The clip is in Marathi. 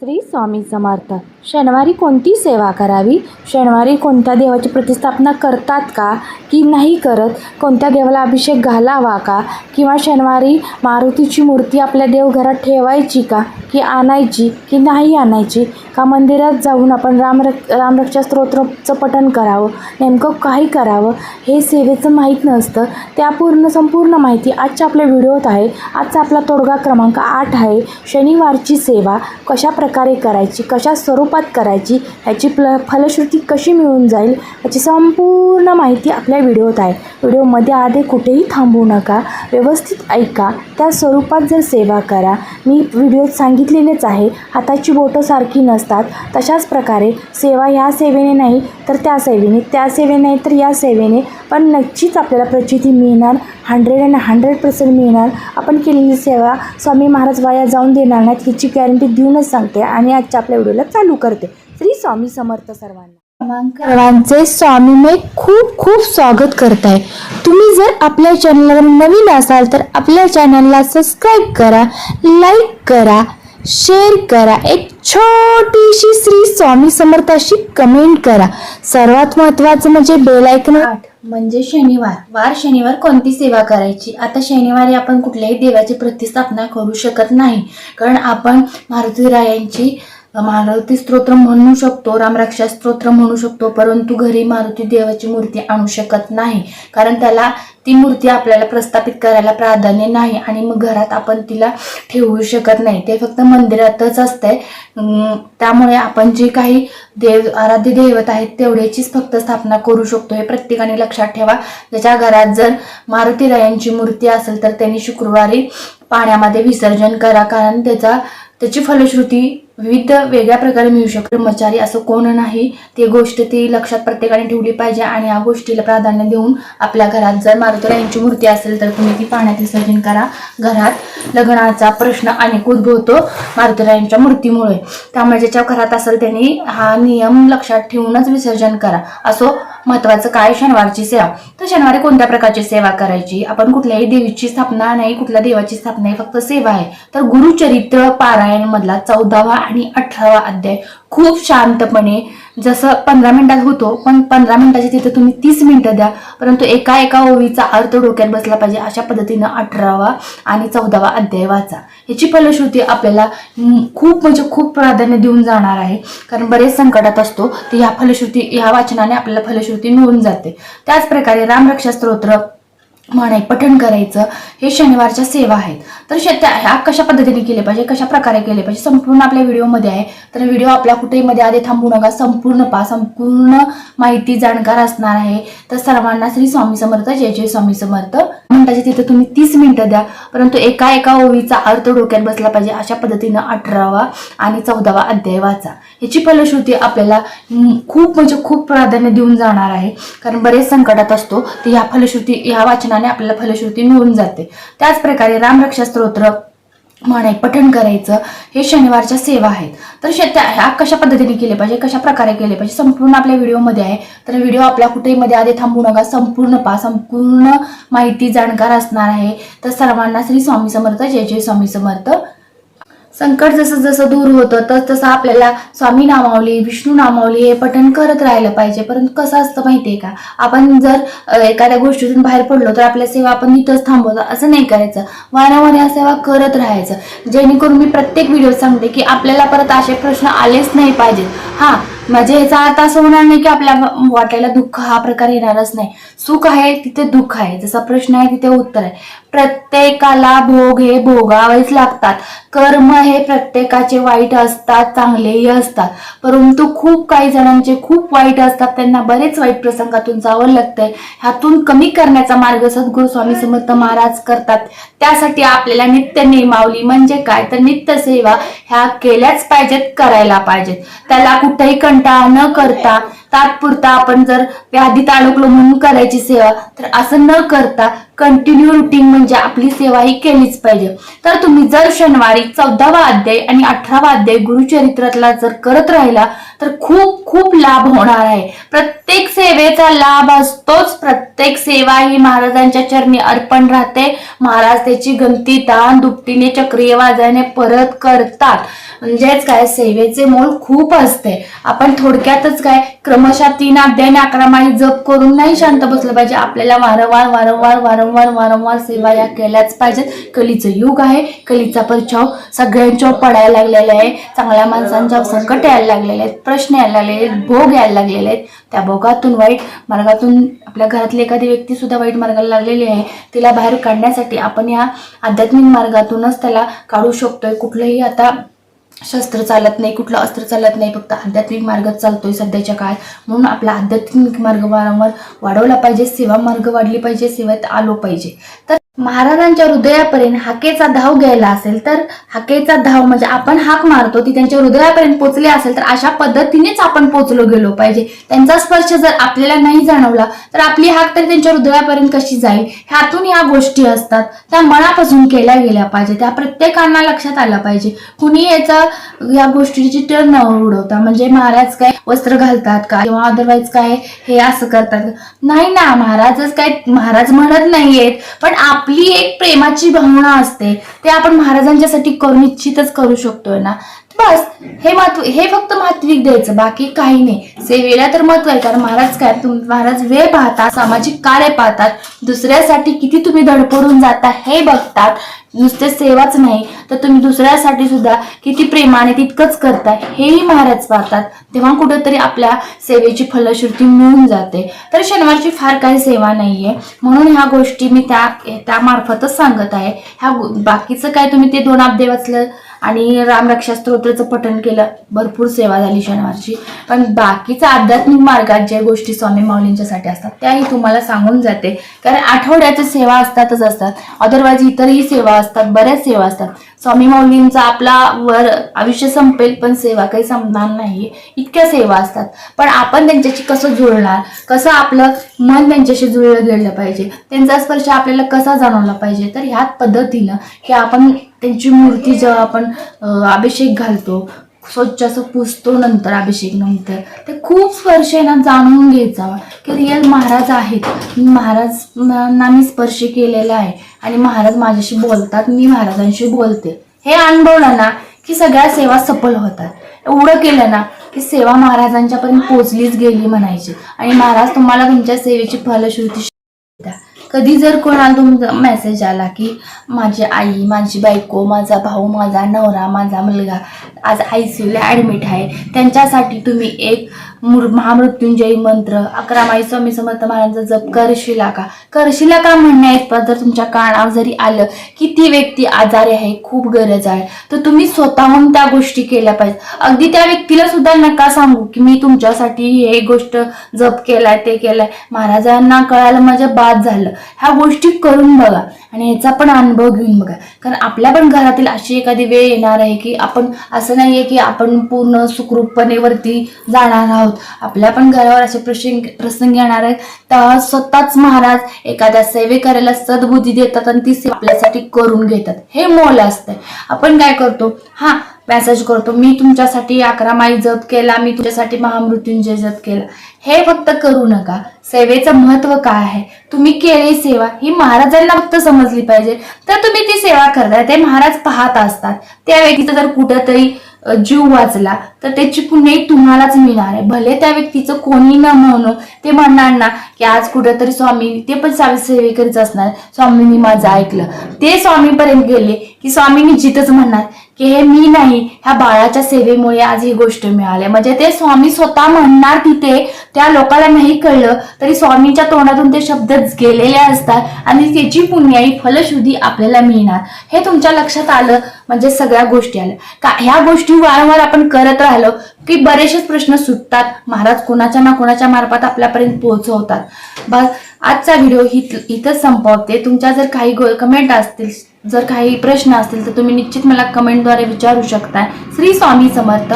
श्री स्वामी समर्थ. शनिवारी कोणती सेवा करावी? शनिवारी कोणत्या देवाची प्रतिस्थापना करतात का? की नाही करत? कोणत्या देवाला अभिषेक घालावा का? किंवा शनिवारी मारुतीची मूर्ती आपल्या देवघरात ठेवायची का? की आणायची? की नाही आणायची? का मंदिरात जाऊन आपण रामरक् रामरक्षा स्तोत्रचं पठण करावं? नेमकं काही करावं? हे सेवेचं माहीत नसतं. त्या पूर्ण संपूर्ण माहिती आजच्या आपल्या व्हिडिओत आहे. आजचा आपला तोडगा क्रमांक आठ आहे. शनिवारची सेवा कशा प्रकारे करायची कशा स्वरूपात करायची ह्याची प्ल फलश्रुती कशी मिळून जाईल याची संपूर्ण माहिती आपल्या व्हिडिओत आहे. व्हिडिओमध्ये आधी कुठेही थांबू नका व्यवस्थित ऐका त्या स्वरूपात जर सेवा करा. मी व्हिडिओत सांगितलेलेच आहे हाताची बोटं सारखी नसतात तशाच प्रकारे सेवा ह्या सेवेने नाही तर त्या सेवेने त्या सेवेने नाही तर या सेवेने. पण नक्कीच आपल्याला प्रचिती मिळणार हंड्रेड अँड हंड्रेड पर्सेंट मिळणार. आपण केलेली सेवा स्वामी महाराज वाया जाऊन देणार नाहीत हिची गॅरंटी देऊनच सांग आणि आजच्या आपल्या व्हिडिओला चालू करते. श्री स्वामी समर्थ सर्वांना. सर्वांचे स्वामी मी खूप खूप स्वागत करत आहे तुम्ही जर आपल्या चॅनलवर नवीन असाल तर आपल्या चॅनलला सबस्क्राईब करा लाईक करा शेअर करा. एक छोटीशी श्री स्वामी समर्थाशी कमेंट करा. सर्वात महत्त्वाचं म्हणजे बेल आयकन आठ. म्हणजे शनिवार. वार शनिवार कोणती सेवा करायची? आता शनिवारी आपण कुठल्याही देवाची प्रतिस्थापना करू शकत नाही. कारण आपण मारुती रायांची मारुती स्तोत्र म्हणू शकतो रामरक्षा स्तोत्र म्हणू शकतो परंतु घरी मारुती देवाची मूर्ती आणू शकत नाही. कारण त्याला ती मूर्ती आपल्याला प्रस्थापित करायला प्राधान्य नाही आणि मग घरात आपण तिला ठेवू शकत नाही. ते फक्त मंदिरातच असतंय. त्यामुळे आपण जे काही देव आराध्य दैवत आहेत तेवढ्याचीच फक्त स्थापना करू शकतो. हे प्रत्येकाने लक्षात ठेवा. ज्याच्या घरात जर मारुती रायांची मूर्ती असेल तर त्यांनी शुक्रवारी पाण्यामध्ये विसर्जन करा. कारण त्याचा त्याची फलश्रुती विविध वेगळ्या प्रकारे मिळू शकते कर्मचारी असं कोण नाही? ती गोष्ट ती लक्षात प्रत्येकाने ठेवली पाहिजे आणि या गोष्टीला प्राधान्य देऊन आपल्या घरात जर मारुतीरायांची मूर्ती असेल तर तुम्ही ती पाण्यात विसर्जन करा. घरात लग्नाचा प्रश्न अनेक उद्भवतो मारुतीरायांच्या मूर्तीमुळे. त्यामुळे ज्याच्या घरात असेल त्यांनी हा नियम लक्षात ठेवूनच विसर्जन करा. असो महत्वाचं काय शनिवारची सेवा? तर शनिवारी कोणत्या प्रकारची सेवा करायची? आपण कुठल्याही देवीची स्थापना नाही कुठल्या देवाची स्थापना नाही फक्त सेवा आहे. तर गुरुचरित्र पारायण मधला चौदावा आणि अठरावा अध्याय खूप शांतपणे जसं पंधरा मिनिटात होतो पण पंधरा मिनिटाची तिथे तुम्ही तीस मिनिटं द्या. परंतु एका एका ओवीचा अर्थ डोक्यात बसला पाहिजे अशा पद्धतीनं अठरावा आणि चौदावा अध्याय वाचा. ह्याची फलश्रुती आपल्याला खूप म्हणजे खूप प्राधान्य देऊन जाणार आहे. कारण बरेच संकटात असतो तर ह्या फलश्रुती ह्या वाचनाने आपल्याला फलश्रुती मिळून जाते. त्याचप्रकारे रामरक्षा स्तोत्र म्हणे पठण करायचं हे शनिवारच्या सेवा आहेत. तर शेत्या ह्या कशा पद्धतीने केले पाहिजे कशा प्रकारे केले पाहिजे संपूर्ण आपल्या व्हिडिओमध्ये आहे. तर व्हिडिओ आपल्या कुठेही मध्ये आधी थांबू नका संपूर्ण पा संपूर्ण माहिती जाणकार असणार आहे. तर सर्वांना श्री स्वामी समर्थ जय जय स्वामी समर्थ. म्हणताचे तिथे तुम्ही तीस मिनिटं द्या परंतु एका एका ओळीचा अर्थ डोक्यात बसला पाहिजे अशा पद्धतीनं अठरावा आणि चौदावा अध्याय वाचा. ह्याची फलश्रुती आपल्याला खूप म्हणजे खूप प्राधान्य देऊन जाणार आहे. कारण बरेच संकटात असतो तर ह्या फलश्रुती ह्या वाचनाने आपल्याला फलश्रुती मिळून जाते. त्याच प्रकारे रामरक्षा स्तोत्र म्हणे पठण करायचं हे शनिवारच्या सेवा आहेत. तर शेत्या त्या ह्या कशा पद्धतीने केले पाहिजे कशा प्रकारे केले पाहिजे संपूर्ण आपल्या व्हिडिओमध्ये आहे. तर व्हिडिओ आपल्या कुठेही मध्ये आधी थांबू नका संपूर्ण पा संपूर्ण माहिती जाणकार असणार आहे. तर सर्वांना श्री स्वामी समर्थ जय जय स्वामी समर्थ. संकट जसं जसं दूर होतं तस तसं आपल्याला स्वामी नामावली विष्णू नामावली हे पठण करत राहिलं पाहिजे. परंतु कसं असतं माहितीये का? आपण जर एखाद्या गोष्टीतून बाहेर पडलो तर आपल्या सेवा आपण तिथंच थांबवतो. असं नाही करायचं. वारंवार या सेवा करत राहायचं. जेणेकरून मी प्रत्येक व्हिडिओ सांगते की आपल्याला परत असे प्रश्न आलेच नाही पाहिजेत. हा म्हणजे याचा अर्थ असं होणार नाही की आपल्या वाटायला दुःख हा प्रकार येणारच नाही. सुख आहे तिथे दुःख आहे. जसा प्रश्न आहे तिथे उत्तर आहे. प्रत्येकाला भोग हे भोगावेच लागतात. कर्म हे प्रत्येकाचे वाईट असतात चांगलेही असतात. परंतु खूप काही जणांचे खूप वाईट असतात त्यांना बरेच वाईट प्रसंगातून जावं लागतंय. ह्यातून कमी करण्याचा मार्ग सद्गुरू स्वामी समर्थ महाराज करतात. त्यासाठी आपल्याला नित्य नियमावली म्हणजे काय? तर नित्य सेवा ह्या केल्याच पाहिजेत करायला पाहिजेत. त्याला कुठेही कंटाळा न करता तात्पुरता आपण जर व्याधीत अडकलो म्हणून करायची सेवा तर असं न करता कंटिन्यू रुटीन म्हणजे आपली सेवा ही केलीच पाहिजे. तर तुम्ही जर शनिवारी चौदावा अध्याय आणि अठरावा अध्याय गुरुचरित्रातला जर करत राहिला तर खूप खूप लाभ होणार आहे. प्रत्येक सेवेचा लाभ असतोच. प्रत्येक सेवा ही महाराजांच्या चरणी अर्पण राहते. महाराज त्याची गंती दान दुपटीने चक्रीय वाजाने परत करतात. म्हणजेच काय? सेवेचे मोल खूप असते. आपण थोडक्यातच काय? क्रमशः तीन अध्याय आणि अकरा माळी जप करून नाही शांत बसलं पाहिजे. आपल्याला वारंवार वारंवार वारंवार वारंवार सेवा या केल्याच पाहिजेत. कलीचं युग आहे कलीचा परिचाव सगळ्यांच्यावर पडायला लागलेला आहे. चांगल्या माणसांच्या संकट यायला लागलेले आहेत प्रश्न यायला लागलेले आहेत भोग यायला लागलेले आहेत. त्या भोगातून वाईट मार्गातून आपल्या घरातली एखादी व्यक्ती सुद्धा वाईट मार्गाला लागलेली आहे. तिला बाहेर काढण्यासाठी आपण या आध्यात्मिक मार्गातूनच त्याला काढू शकतोय. कुठलंही आता शस्त्र चालत नाही कुठलं अस्त्र चालत नाही फक्त आध्यात्मिक मार्ग चालतोय सध्याच्या काळात. म्हणून आपला आध्यात्मिक मार्ग वारंवार वाढवला पाहिजे सेवा मार्ग वाढली पाहिजे सेवेत आलो पाहिजे. तर महाराजांच्या हृदयापर्यंत हाकेचा धाव घ्यायला असेल तर हाकेचा धाव म्हणजे आपण हाक मारतो ती त्यांच्या हृदयापर्यंत पोचली असेल तर अशा पद्धतीनेच आपण पोचलो गेलो पाहिजे. त्यांचा स्पर्श जर आपल्याला नाही जाणवला तर आपली हाक तर त्यांच्या हृदयापर्यंत कशी जाईल? ह्यातून ह्या गोष्टी असतात. त्या मनापासून केल्या गेल्या पाहिजे. त्या प्रत्येकांना लक्षात आलं पाहिजे. कुणी याचा या गोष्टीची टर न उडवता म्हणजे महाराज काय वस्त्र घालतात का? किंवा अदरवाईज काय हे असं करतात. नाही ना महाराजच काय महाराज म्हणत नाहीयेत. पण आपली एक प्रेमाची भावना असते ते आपण महाराजांच्यासाठी करू इच्छितच करू शकतोय ना. बस हे महत्त्व हे फक्त महत्विक द्यायचं बाकी काही नाही. सेवेला तर महत्त्व आहे कारण महाराज काय तुम्ही महाराज वेळ पाहतात सामाजिक कार्य पाहतात दुसऱ्यासाठी किती तुम्ही धडपडून जाता हे बघतात. नुसते सेवाच नाही तर तुम्ही दुसऱ्यासाठी सुद्धा किती प्रेमाने तितकंच करताय हेही महाराज पाहतात. तेव्हा कुठेतरी आपल्या सेवेची फलश्रुती मिळून जाते. तर शनिवारची फार काही सेवा नाहीये. म्हणून ह्या गोष्टी मी त्या त्यामार्फतच सांगत आहे. ह्या बाकीचं काय तुम्ही ते दोन अब्दे वाचलं आणि रामरक्षा स्तोत्राचं पठण केलं. भरपूर सेवा झाली शनिवारची. पण बाकीच्या आध्यात्मिक मार्गात ज्या गोष्टी स्वामी माऊलींच्यासाठी असतात त्याही तुम्हाला सांगून जाते. कारण आठवड्याच्या सेवा असतातच असतात. अदरवाईज इतरही सेवा असतात बऱ्याच सेवा असतात. स्वामी माऊलींचा आपला वर आयुष्य संपेल पण सेवा काही संपणार नाही. इतक्या सेवा असतात. पण आपण त्यांच्याशी कसं जुळणार? कसं आपलं मन त्यांच्याशी जुळलं गेलं पाहिजे? त्यांचा स्पर्श आपल्याला कसा जाणवला पाहिजे? तर ह्याच पद्धतीनं की आपण त्यांची मूर्ती जेव्हा आपण अभिषेक घालतो स्वच्छ असं पुसतो नंतर अभिषेक नंतर ते खूप स्पर्श आहे ना जाणून घ्यायचा. की रिअल महाराज आहेत. मी महाराज ना मी स्पर्श केलेला आहे. आणि महाराज माझ्याशी बोलतात मी महाराजांशी बोलते. हे अनुभवलं ना की सगळ्या सेवा सफल होतात. एवढं केलं ना की सेवा महाराजांच्यापर्यंत पोचलीच गेली म्हणायची. आणि महाराज तुम्हाला तुमच्या सेवेची फलश्रुती द्या. कधी जर कोणाला तुमचा मेसेज आला की माझी आई माझी बायको माझा भाऊ माझा नवरा माझा मुलगा आज आय सी यूला ॲडमिट आहे त्यांच्यासाठी तुम्ही एक महामृत्युंजयी मंत्र अकरा माई स्वामी समर्थ महाराजांचा जप करशिला का करशिला का म्हणण्याइतपत जर तुमच्या कानावर जरी आलं की ती व्यक्ती आजारी आहे खूप गरज आहे. तर तुम्ही स्वतःहून त्या गोष्टी केल्या पाहिजे. अगदी त्या व्यक्तीला सुद्धा नका सांगू की मी तुमच्यासाठी हे गोष्ट जप केलाय ते केलाय. महाराजांना कळालं माझ्या बाद झालं. ह्या गोष्टी करून बघा आणि ह्याचा पण अनुभव घेऊन बघा. कारण आपल्या पण घरातील अशी एखादी वेळ येणार आहे की आपण असं नाहीये की आपण पूर्ण सुखरूपपणे वरती जाणार आहोत. आपल्या पण घरावर असे प्रसंग प्रसंग येणार आहेत. तर स्वतःच महाराज एखाद्या सेवेकऱ्याला सद्बुद्धी देतात आणि ती सेवा आपल्यासाठी करून घेतात. हे मोल असतंय. आपण काय करतो? हा मेसेज करतो मी तुमच्यासाठी अकरा माई जप केला मी तुमच्यासाठी महामृत्युंजय जप केला. हे फक्त करू नका. सेवेचं महत्त्व काय आहे? तुम्ही केली सेवा ही महाराजांना फक्त समजली पाहिजे. तर तुम्ही ती सेवा करताय. ते महाराज पाहत असतात. त्या व्यक्तीचं जर कुठंतरी जीव वाचला तर त्याची पुणे तुम्हालाच मिळणार आहे. भले त्या व्यक्तीचं कोणी न म्हणून ते म्हणणार ना की आज कुठंतरी स्वामी ते पण स्वामी सेवेकरीच असणार. स्वामींनी माझं ऐकलं. ते स्वामीपर्यंत गेले की स्वामींनी जिथंच म्हणणार. की हे मी नाही ह्या बाळाच्या सेवेमुळे आज ही गोष्ट मिळाली. म्हणजे ते स्वामी स्वतः म्हणणार तिथे त्या लोकांना नाही कळलं तरी स्वामींच्या तोंडातून ते शब्दच गेलेले असतात आणि त्याची पुण्याई फलशुद्धी आपल्याला मिळणार. हे तुमच्या लक्षात आलं म्हणजे सगळ्या गोष्टी आल्या. का ह्या गोष्टी वारंवार आपण करत राहिलो की बरेचसेच प्रश्न सुटतात. महाराज कोणाच्या ना कोणाच्या मार्फत आपल्यापर्यंत पोहोचवतात. बस आजचा व्हिडिओ इथ इथंच संपवते. तुमच्या जर काही कमेंट असतील जर काही प्रश्न असतील तर तुम्ही निश्चित मला कमेंटद्वारे विचारू शकता श्री स्वामी समर्थ.